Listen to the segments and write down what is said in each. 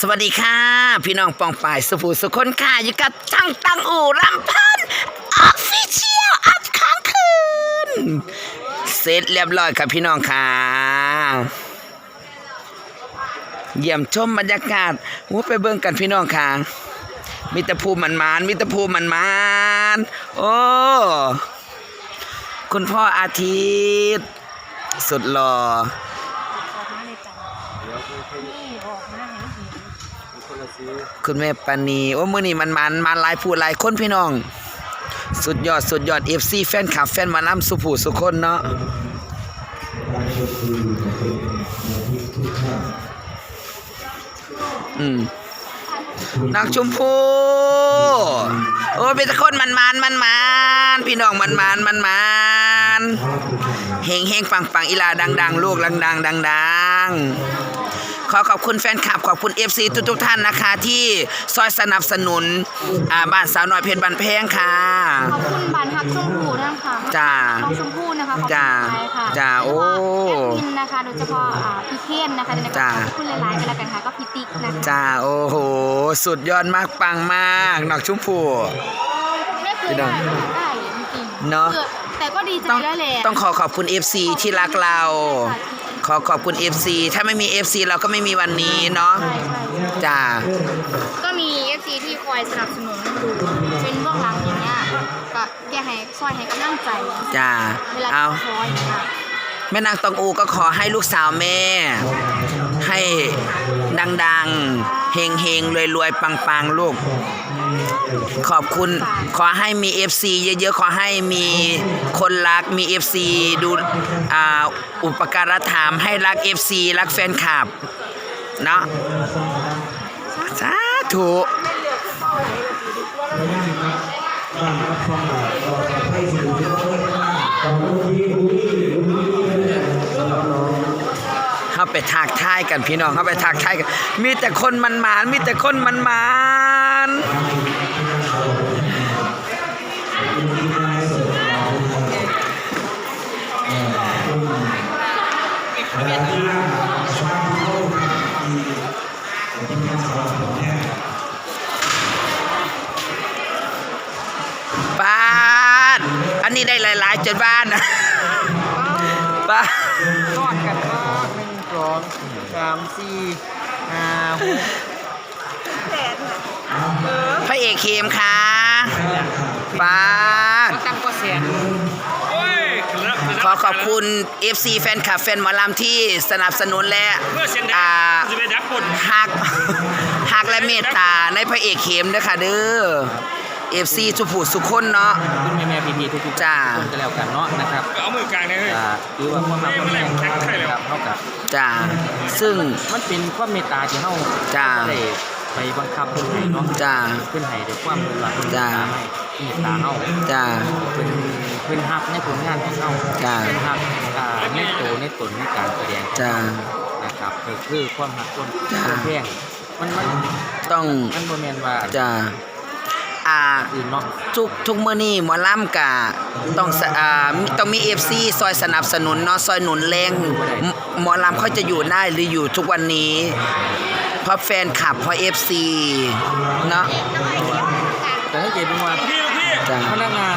สวัสดีค่ะ พี่น้องปองป่ายสุภูสุคนค่ะอยู่กับตั้งตังอู่ลำพันออฟฟิเชียลอัพค้างคืน เสร็จเรียบร้อยครับพี่น้องค่ะ เยี่ยมชมบรรยากาศว่าไปเบิ่งกันพี่น้องค่ะ มิตรภูมิมันมานมิตรภูมิมันมานโอ้คุณพ่ออาทิตย์ สุดหล่อ ออกมาเลยจ้ะนี่ออกมาให้เห็น คุณแม่ปานีโอ้มือนี้มันมันมันหลายผู้หลายคนพี่น้อง สุดยอดสุดยอด FC แฟนคลับแฟนมานํสุผู้สุคนเนาะอืมนางชมพูโอ้เป็นต่คนมันมันมันมันพี่น้องมันมันมันมันเฮงเฮงปังปังอีลาดังดังลูกดังดังดังดัง ขอขอบคุณแฟนคลับขอบคุณ FC ทุกทุกๆท่านนะคะ ที่ซอยสนับสนุนอ่าบ้านสาวน้อยเพชรบันแพงค่ะ ขอบคุณบานฮักชมพูด้วยค่ะจ้าน้องชมพู่นะคะขอบคุณจ้าหลายค่ะจ้าโอ้แอดมินนะคะโดยเฉพาะอ่าพี่เคนนะคะในจ้าขอบคุณหลายๆกันแล้วกันค่ะก็พี่ติ๊กนะคะจ้าโอ้โห สุดยอดมากปังมากนอกชุ่มผู ไม่เคยได้ได้จริงๆเนอะออแต่ก็ดีใจต้องแล้วแหละ ต้องขอขอบคุณ FC ที่รักเรา ขอขอบคุณ FC ถ้าไม่มี FC เราก็ไม่มีวันนี้เนาะใช่ใช่จ้าก็มี FC ที่คอยสนับสนุนอยู่เป็นเบื้องหลังอย่างเงี้ยก็แกให้ซอยให้กำลังใจจ้าเวลาเอาคอยอย่างเงี้ยแม่นางตองอูก็ขอให้ลูกสาวแม่ ให้ดังๆเฮงเฮงรวยรวยๆปังๆลูก ขอบคุณขอให้มี FC เยอะๆ ขอให้มีคนรักมี FC ดูอ่าอุปการะถามให้รัก FC รักแฟนคลับ เนาะสาธุเข้าไปทักทายกันพี่น้องเข้าไปทักทายกัน มีแต่คนมันหมานมีแต่คนมันหมาน อันนี้ได้หลาย ๆ จนบ้านนะบ้านทอดกันก็หนึ่งสองสามสี่ห้าหกพระเอกเคมค่ะบ้านตั้งก็เสียงขอขอบคุณ FC แฟนคลับแฟนหมอลำที่สนับสนุนและเมื่อเสียงดัอ่างจะไปดักคนหักหักและเมตตาในพระเอกเข้มเด้อค่ะเด้อ FC สุภูสุคนเนาะ คุณแม่แม่พี่พี่ทุกทุกจ้า คนก็แล้วกันเนาะนะครับเอามือกลางเลยเฮ้ยอ่าถือว่าความรักความแรงนะครับเท่ากับ จ้า ซึ่ง มันเป็นความเมตตาที่เฮาจ้า ได้ไปบังคับเพิ่นให้เนาะจ้า เพิ่นให้ด้วยความเมตตาเพิ่นจ้าให้เมตตาเฮาจ้า เพิ่นเพิ่นฮักในผลงานของเฮาจ้า เพิ่นฮักอ่าในโตในตนในการแสดงของจ้าเฮานะครับก็คือความฮักความจ้าความแพงมันมันต้อง มันบ่แม่นว่าจ้า อ่าอื่นเนาะทุกทุกมื้อนี้หมอลำกะต้องสะอ่ามีต้องมี FC ซอยสนับสนุนเนาะซอยหนุนแรงหมหมอลำเขาจะอยู่ได้หรืออยู่ทุกวันนี้เพราะแฟนคลับเพราะ FC เนาะแต่ถ้าเกิดเป็นว่าพี่ลูกพี่จ้าพนักงาน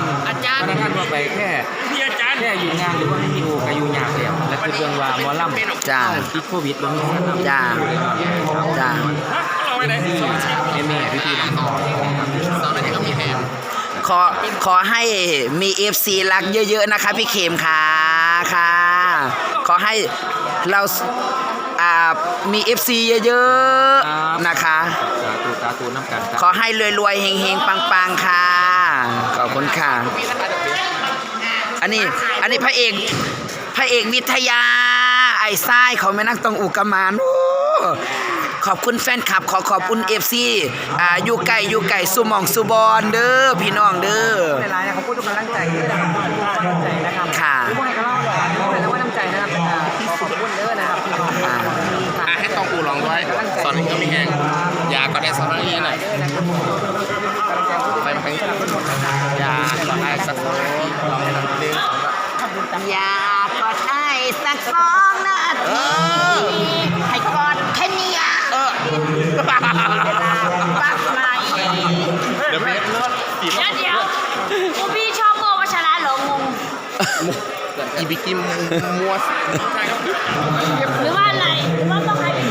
พนักงานทั่วไปแค่พี่อาจารย์ แค่อยู่งานหรือว่าไม่มีโอก็อยู่ยากแล้วและคือเรื่องว่าหมอลำจ้าติดโควิดบ่มีงานทำจ้า จ้าฮะเรา ไปไหนแม่แม่พี่พี่น้องๆตอนนั้นก็มีแผนขอขอให้มี FC รักเยอะๆนะคะ พี่เข็มค่ะค่ะ ขอให้เราอ่ามี FC เยอะๆนะคะสาธุสาธุน้ำกันคขรับอให้รวยๆเฮงๆปังๆค่ะ ขอบคุณค่ะ อันนี้อันนี้พระเอกพระเอกวิทยา ไอ้ทรายเขาไม่นั่งตรงอุกมานโอ้ ขอบคุณแฟนคลับ ขอขอบคุณเอฟซีอ่าอยู่ไก่อยู่ไก่สุหมองสุบอนเด้อพี่น้องเด้อหลายๆนะครับพูดทุกกำลังใจนะครับขอบคุณกำลังใจนะครับค่ะทุกคนให้กำลังใจแล้วว่าน้ำใจนะครับขอบคุณเด้อนะครับพี่น้องค่ะอะให้ตองอูลองด้วยสอนนี้ก็มีแห้งยาก็ได้สอนนี้หน่อยไปไปยาให้ลองได้สักสองลองให้ลองดึงอยากกอดไอ้สักสองนาทีให้กอดแค่เนี้ย เออ ปากมาอีก เดี๋ยวเบสเลิศตี เดี๋ยวเดี๋ยวพวกพี่ชอบโบวัชระเหรองง อีบิกิมมัวหรือว่าอะไรหรือว่าต้องใครเป็น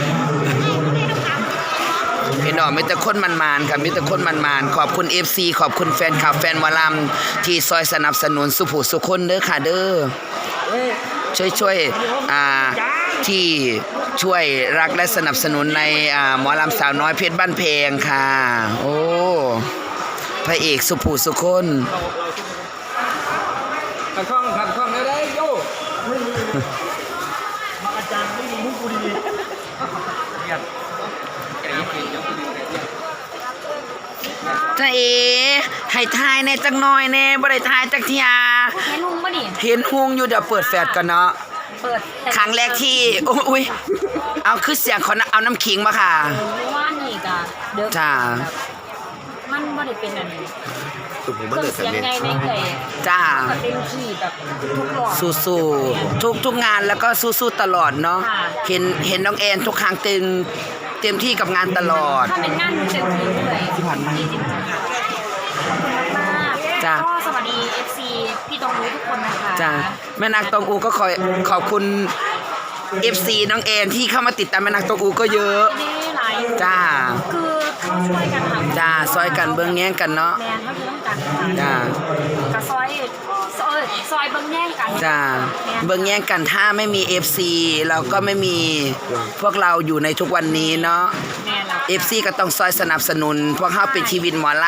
นี่ไม่ได้ต้องถามพี่น้องมีแต่คนมันๆค่ะมีแต่คนมันๆขอบคุณ FC ขอบคุณแฟนคลับแฟนหวาลำที่ซอยสนับสนุนสุผู้สุคนเด้อค่ะเด้อช่วยช่วยๆอ่าที่ช่วยรักและสนับสนุนในอ่าหมอลำสาวน้อยเพชรบ้านเพงค่ะ โอ้พระเอกสุผู้สุคน ขัดข้องขัดข้องได้ได้โยจ้าเอให้ทายแน่จักหน่อยแน่บ่ได้ทายจักเทียเห็นลุงปะนี่เห็นฮุงอยู่เดี๋ยวเปิดแฟลชกันเนาะเปิดแต่ครั้งแรกที่โอ้อุ้ยเอาคือเสียงขอนะเอาน้ำขิงมาค่ะว่านี่กะเด้อจ้ามันบ่ได้เป็นอันนี้ สุผมเคมารื่อเลงยเสียงเนี่ยไงในเกยจ้าก็เต็มที่แบบทุกหลอด สู้สู้ทุกทุกงานแล้วก็สู้สู้ตลอดเนาะค่ะ เห็นเห็นน้องแอนทุกครั้งเต็มเต็มที่กับงานตลอด ถ้าเป็นงานเต็มที่เลยที่ผ่านมาจริงๆค่ะขอบคุณมากจ้ะ ก็สวัสดี FC พี่ตรงรู้ทุกคนนะคะจ้าแม่นางตองอูก็ขอขอบคุณ FC น้องแอนที่เข้ามาติดตามแม่นางตองอูก็เยอะ ไม่ได้หลายจ้า คือเขาช่วยกันทำ จ้าซอยกันเบิ่งแย่งกันเนาะแมนเขาคือต้องการค่ะจ้ากับซอยซอยซอยเบิ้งแย่งกันจ้าแม่นเบิ่งแย่งกันถ้าไม่มี FC เราก็ไม่มีพวกเราอยู่ในทุกวันนี้เนาะ แม่นแล้วเอฟซีก็ต้องซอยสนับสนุน พวกเขาเป็นชีวิตหมอล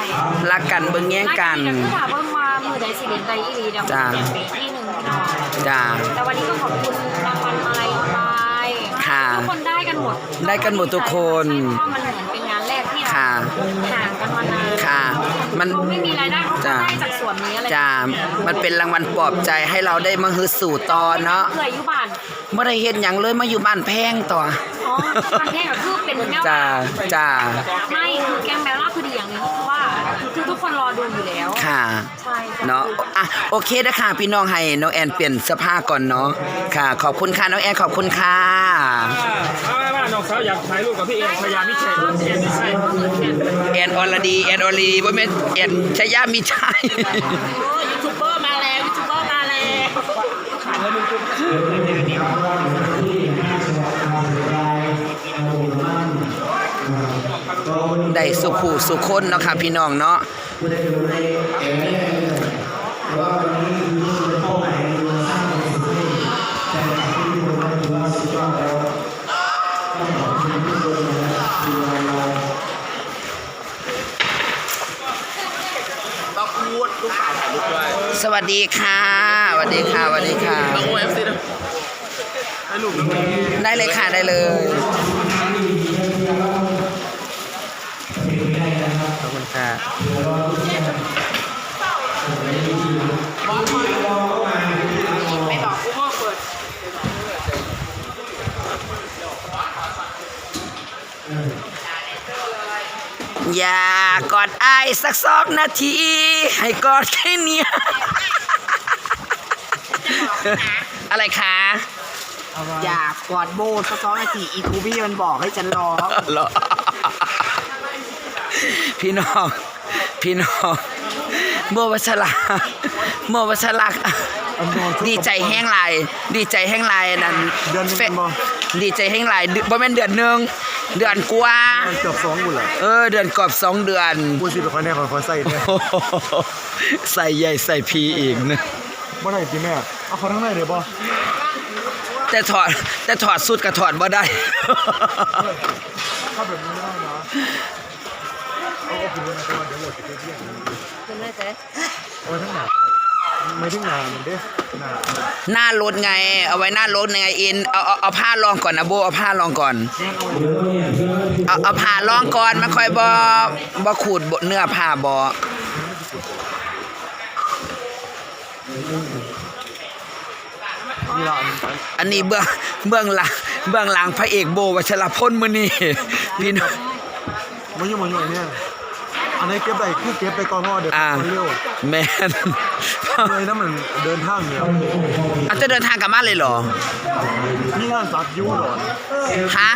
ำรักกันเบิ่งแย่งกันก็คือถามว่ามามือใดสิเด่นใดอีหลีเดี๋ยวจ้ะเปลี่ยนไปที่หนึ่งพี่น้องจ้า แต่วันนี้ก็ขอบคุณรางวัลมาลัยออนไลน์ค่ะทุกคนได้กันหมดได้กันหมดทุกคนใช่เพราะว่ามันเหมือนเป็น ค่ะ ห่างกันมานานค่ะ มันเราไม่มีรายได้เขาก็จ้ะได้จากส่วนนี้อะไรจ้ามันเป็นรางวัลปลอบใจให้เราได้มาฮึดสู่ตอนเนาะเพื่ออยุบานเมื่อได้เห็นอย่างเลยมาอยู่บ้านแพงต่ออ๋อมันแค่ก็คือเป็นแนวจ้าจ้าไม่คือแกงแมวล่าคือดีอย่างหนึงเพราะว่าคือทุกคนรอดูอยู่แล้วค่ะ ใช่ค่เนาะอะโอเคนะค่ะพี่น้องให้น้องแอนเปลี่ยนเสื้อผ้าก่อนเนาะค่ะ ขอบคุณค่ะน้องแอนขอบคุณค่ะมามามา น้องสาวอยากถ่ายรูปกับพี่เอ็มพยายามิชัยเอ็มมิชัยแอนอรดีแอนอรดีบ่แม่นแอนชยามีชัยโอ้ยูทูบเบอร์มาแล้วยูทูบเบอร์มาแล้วได้สุขูสุขคนเนาะค่ะพี่น้องเนาะ วัสดีค่ะสวัสดีค่ะสวัสดีค่ะโอเอฟซีนะให้ลูกน้องได้เลยค่ะได้เลยขอบคุณค่ะอย่ากอดไอายสักสองนาที ให้กอดแค่เนี้ย อะไรคะอยากกอดโบสักสองนาทีอีคูบี้มันบอกให้ฉันรอเหรอพี่น้อง พี่น้องโมวัชระโมวัชระดีใจแห้งหลาย ดีใจแห้งหลายนั่นเดือนหนึ่งเฟบ่ ดีใจแห้งหลายเดือนบ่แม่นเดือนหนึงเดือนกว่าเกือบสองบุญเหรอเออ เดือนกอบสองเดือนพูดสิเป็นคนแน่คนเขาใส่เนี่ย โอ้โหใส่ใหญ่ใส่พีอีกนะ บ่ได้จีแม่เอาเขาทั้งในเลยบ่แต่ถอดแต่ถอดสุดกับถอดบ่ได้ ถ้าแบบนี้ไม่ได้นะเอาเอาคุณนะว่าเดี๋ยวเราจะไปเที่ยงเป็นไรเจ๊เอาไว้ทั้งหนาไม่ทั้งหนามันเด้หนาหน้ารถไง เอาไว้หน้ารถไงเอ็นเอาเอาเอาผ้ารองก่อนนะโบเอาผ้ารองก่อนแน่นเอาไว้เอาเอาผ้ารองก่อนมันค่อยบ่บ่ขูดบ่เนื้อผ้าบ่ นี่ละอันนี้เบื้องเบื้องหลังเบื้องหลังพระเอกโบวัชรพลมือนี่พี่น้องมันยังมันยังเนี่ย อันนี้เก็บได้คือเก็บไปก่อนเพราะว่าเดี๋ยวอ่า มันเร็วแม่นเลยนะมันเดินทางเนี่ยอาจจะเดินทางกลับบ้านเลยเหรอนี่งานซับยูหรอนฮะ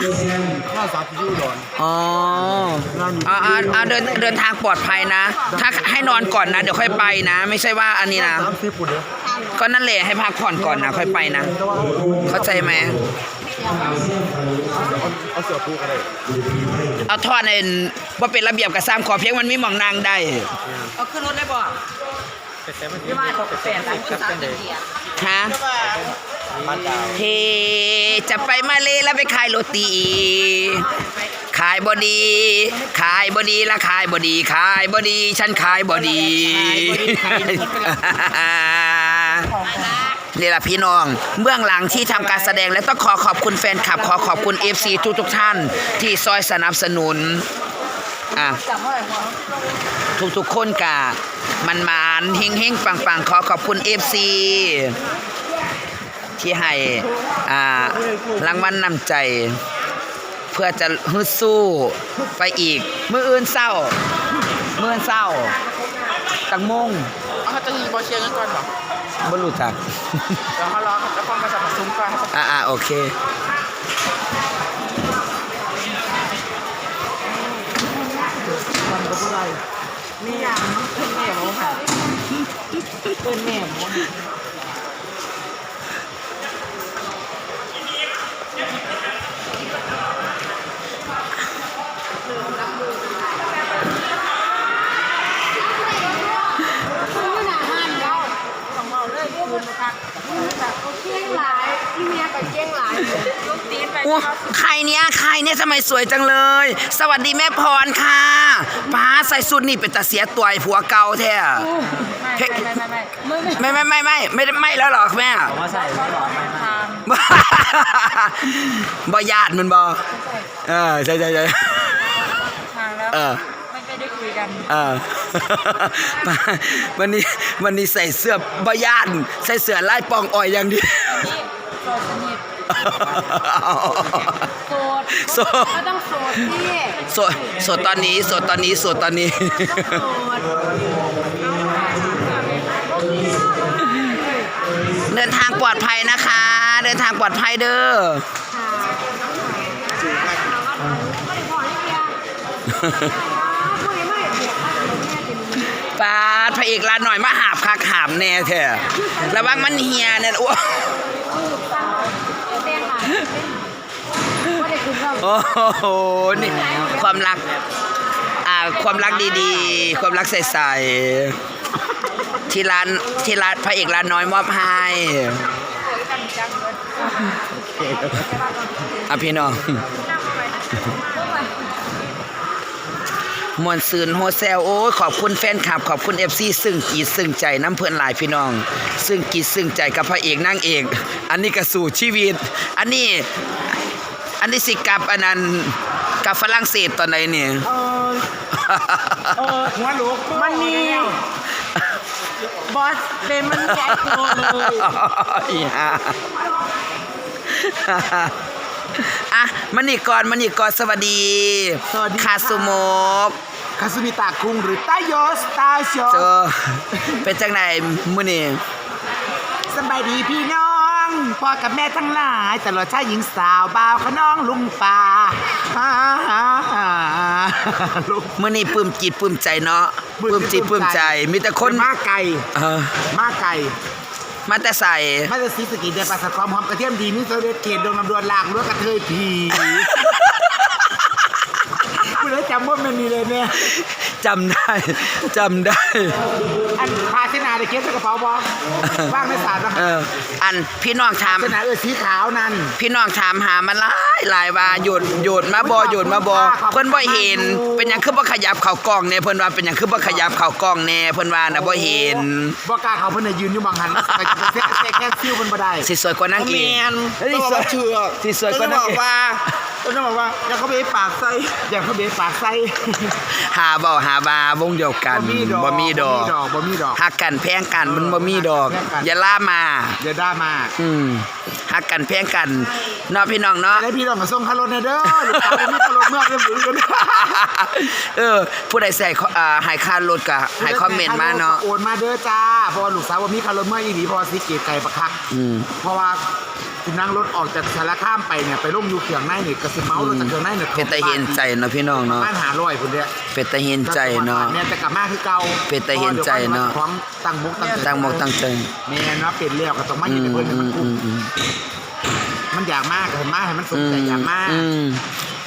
งานซับยูหรอนอ๋อเอาเอาเอาเดินเดินทางปลอดภัยนะ ถ้าให้นอนก่อนนะ เดี๋ยวค่อยไปนะ ไม่ใช่ว่าอันนี้นะ สามสิบปุ่นเนี่ยก็นั่นแหละให้พักผ่อนก่อนนะ ค่อยไปนะเข้าใจไหม เอาเสือปูกันเลยเอาทอดในว่าเป็นระเบียบกับซ้ำขอเพียงมันมีหมองนางได้ เอาขึ้นรถได้บ่แต่แต่มันที่ว่าเขาแปดสิบครับเป็นเลยฮะบ้านดาวเฮจะไปมาเลแล้วไปขายโรตีขายบอดี ขายบอดีละขายบอดี ขายบอดี ฉันขายบอดี นี่แหละพี่น้องเบื้องหลังที่ทำการแสดงและต้องขอขอบคุณแฟนคลับ ขอขอบคุณ FC ทุกทุกท่าน ที่ซอยสนับสนุนอะทุกๆคนกะมันมานเฮงเฮงปังปังขอขอบคุณ FC ที่ให้อ่ารางวัลนนำใจ เพื่อจะฮึดสู้ไปอีกมืออื่นเศร้ามืออื่นเศร้าตังมงเอาเขาจะมีบอเชียร์กันก่อนหรอ บรรลุจักเดี๋ยวเขารอแล้วฟังมาจากซุ้มก่อนอ่าอ่าโอเคมันก็อะไรนี่อย่างเพื่อนแม่ผมค่ะเพื่อนแม่ผมอยู่หน้าห้านเราต้องเอาเลยคืนนะคะแบบเขาเกี้ยงหลายที่ เมียก็เกี้ยงหลายลูกตีนไปโอ้ใครเนี้ยใครเนี่ยทำไมสวยจังเลย สวัสดีแม่พรค่ะป้าใส่สุดนี่เป็นตาเสียตัวไอ้ผัวเก่าแท้ไม่ไม่ไม่ไม่ไม่ไม่ไม่ไม่ไม่ไม่ได้ไม่แล้วหรอกแม่มาใส่ไม่หรอไม่ทางบ่ญาติมันบ่เออใช่ใช่ใช่ทางแล้วเออ ไม่ได้คุยกันเออ วันนี้วันนี้ใส่เสื้อบ่ญาติใส่เสื้อลายปองอ่อยอย่างเดียวนี่ โสดสนิทโสดโสด ก็ต้องโสดพี่โสดโสดตอนนี้โสดตอนนี้โสดตอนนี้ โสดเดินทางปลอดภัยนะคะ เดินทางปลอดภัยเด้อปาดพระเอกลาหน่อยมาหาบคักหามแน่แท้ระวังมันเฮียเนี่ยอ้ว เต้นค่ะว่าเด็กคุณเราโอ้โห นี่ความรัก อ่า ความรักดีๆ ความรักใสๆ ที่ร้านที่ร้านพระเอกร้านน้อยมอบให้อะพี่น้อง มวนซืนโฮเซลโอ้ยขอบคุณแฟนคลับ ขอบคุณเอฟซีซึ่งกีดซึ่งใจน้ำเพื่อนหลายพี่น้อง ซึ่งกีดซึ่งใจกับพระเอกนางเอก อันนี้ก็สู่ชีวิต อันนี้ อันนี้สิกลับอันนั้นกับฝรั่งเศสตอนไหนเนี่ยเออหัวลูกมันมี บอสเป็นมันแก่ตัวเลยอีห่าอะมันนี่ก่อนมันนี่ก่อนสวัสดี สวัสดีคาสุโมก คาสุมิตะคุงหรือตาโยสตาโชเจอเป็นจังไหนมื้อนี้สบายดีพี่น้องพ่อกับแม่ทั้งหลายตลอดชายหญิงสาวบ่าวขน้องลุงป่าฮ่าฮ่าฮ่าลุง มื้อนี้ปลื้มจิตปลื้มใจเนาะปลื้มจิตปลื้มใจ มีแต่คนมาไก่เออมาไก่มาแต่ใส่ มาจะซีสกีเดนปลาสะคอมหอมกระเทียมดีมิสเตอร์เวสเขตดงลำดวนลางรั้วกระเทยผีกูเลย จำว่ามันนี่เลยเนี่ยจำได้จำได้ อันพาเสนาในเคสกระเป๋าบอว่างในสารนะเออ อันพี่น้องถามเสนาเออสีขาวนั่น พี่น้องถามหามันหลายหลายว่าโยนโยนมาบ่โยนมาบ่เพิ่นบ่เห็น เป็นหยังคือบ่ขยับเข้ากล้องแน่เพิ่นว่าเป็นหยังคือบ่ขยับเข้ากล้องแน่เพิ่นว่าน่ะบ่เห็นบอกกล้าเขาเพิ่นน่ะยืนอยู่บางหันไปจะไปแทรกแทรกแค่ซิ่วมันบ่ได้สิสวยกว่านางเอกเฮ้ยสวยเชื่อสิสวยกว่านางเอก ต้องบอกว่าอยากเขาเบะปากใส่อยากเขาเบะปากใส่หาเว้าหาบาวงเดียวกันบ่มีดอกบ่มีดอกฮักกันแพงกันมันบ่มีดอกแพงกันอย่าล่ามาเดี๋ยวได้มาอืมฮักกันแพงกันเนาะพี่น้องเนาะแล้วพี่น้องมาส่งคารถนะเด้อลูกสาวมีคารถเมื่อเรื่องหรือกันเออ ผู้ใดใส่อ่าให้ค่ารถก็ให้คอมเมนต์มาเนาะโอนมาเด้อจ้าเพราะว่าลูกสาวว่ามีคารถเมื่ออีหลีเพราะว่าสิเกตไก่ประคักอืมเพราะว่า สินั่งรถออกจากสารข้ามไปเนี่ยไปลงอยู่เขียงในเนี่ยกระสิเมารถจากเขียงในเนี่ยเป็นตาเห็นใจเนาะพี่น้องเนาะบ้านหาร้อยคนเดียเป็นตาเห็นใจเนาะเนี่ยจะกลับมาคือเก่าเป็นตาเห็นใจเนาะพร้อมตั้งมุกตั้งตั้งมกตั้งใจแม่นว่าเป็นแล้วก็ต้องมาอืเห็นมเพื่อนให้อืมันมคุ้อืมมอืมมันอยากมากเห็นมากให้มันสนอืใจมอยากมากอืม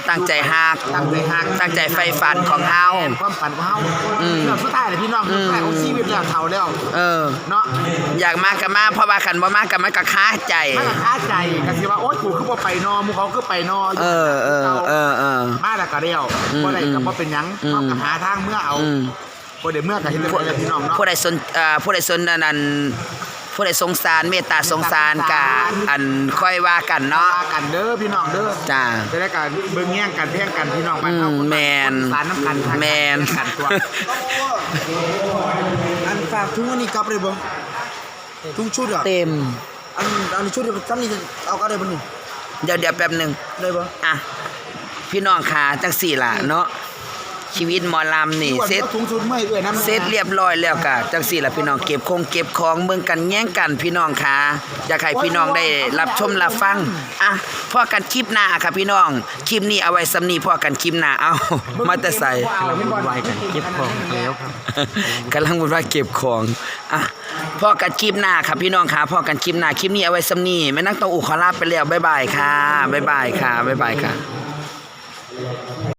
ตั้งใจฮักตั้งใจฮักตั้งใจไฟฝันของเฮาแม่นความฝันของเฮาอืมเรื่องสุดท้ายเลยพี่น้องสุดท้ายของชีวิตแล้วเท่าแล้วเออเนาะอยากมากก็มาเพราะว่าคันบ่มากก็มันก็ค้าใจมันก็คาใจก็สิว่าโอ๊ยกูคือบ่ไปนอหมูเขาคือไปนออยู่เออเออเออเออมาแล้วก็เดียวอืมบ่ได้ก็บ่เป็นหยังอืมเขาก็หาทางเมื่อเอาอืมบ่ได้เมื่อก็เห็นเลยว่าพี่น้องเนาะผู้ใดสนเอ่อผู้ใดสนอันนั้น ผู้ใดสงสารเมตตาสงสารกะอันค่อยว่ากันเนาะ ว่ากันเด้อพี่น้องเด้อจ้า จะได้การเบิ่งแย่งกันเพียงกันพี่น้องบ้านอืเฮามแมนสารน้ำกันทางแมน กันตัวอันฝากทุกวันนี้กลับเลยบ่ทุกชุดอะเต็ม อันอันชุดจำนี่เอาก็ได้บ่นี่เดี๋ยวเดี๋ยวแป๊บหนึ่ง ได้บ่ อะ พี่น้องขาจังสี่ล่ะเนาะ ชีวิตหมอลำนี่เสร็จถุงชุดไม่เอ้ยน้ำเสร็จเรียบร้อยแล้วกะจังสี่ล่ะพี่น้องเก็บคงเก็บของเบิ่งกันแย่งกันพี่น้องค่ะอยากให้พี่น้องได้รับชมรับฟังอะพอกันคลิปหน้าค่ะพี่น้องคลิปนี้เอาไว้สำนีพอกันคลิปหน้าเอามาแต่ใส่ไวกันเก็บของแล้วครับกำลังบุญว่าเก็บของอะพ่อกันคลิปหน้าครับพี่น้องค่ะพ่อกันคลิปหน้าคลิปนี้เอาไว้สำนีแม่นักต้องอุขอลาไปแล้วบ๊ายบายค่ะบ๊ายบายค่ะบ๊ายบายค่ะ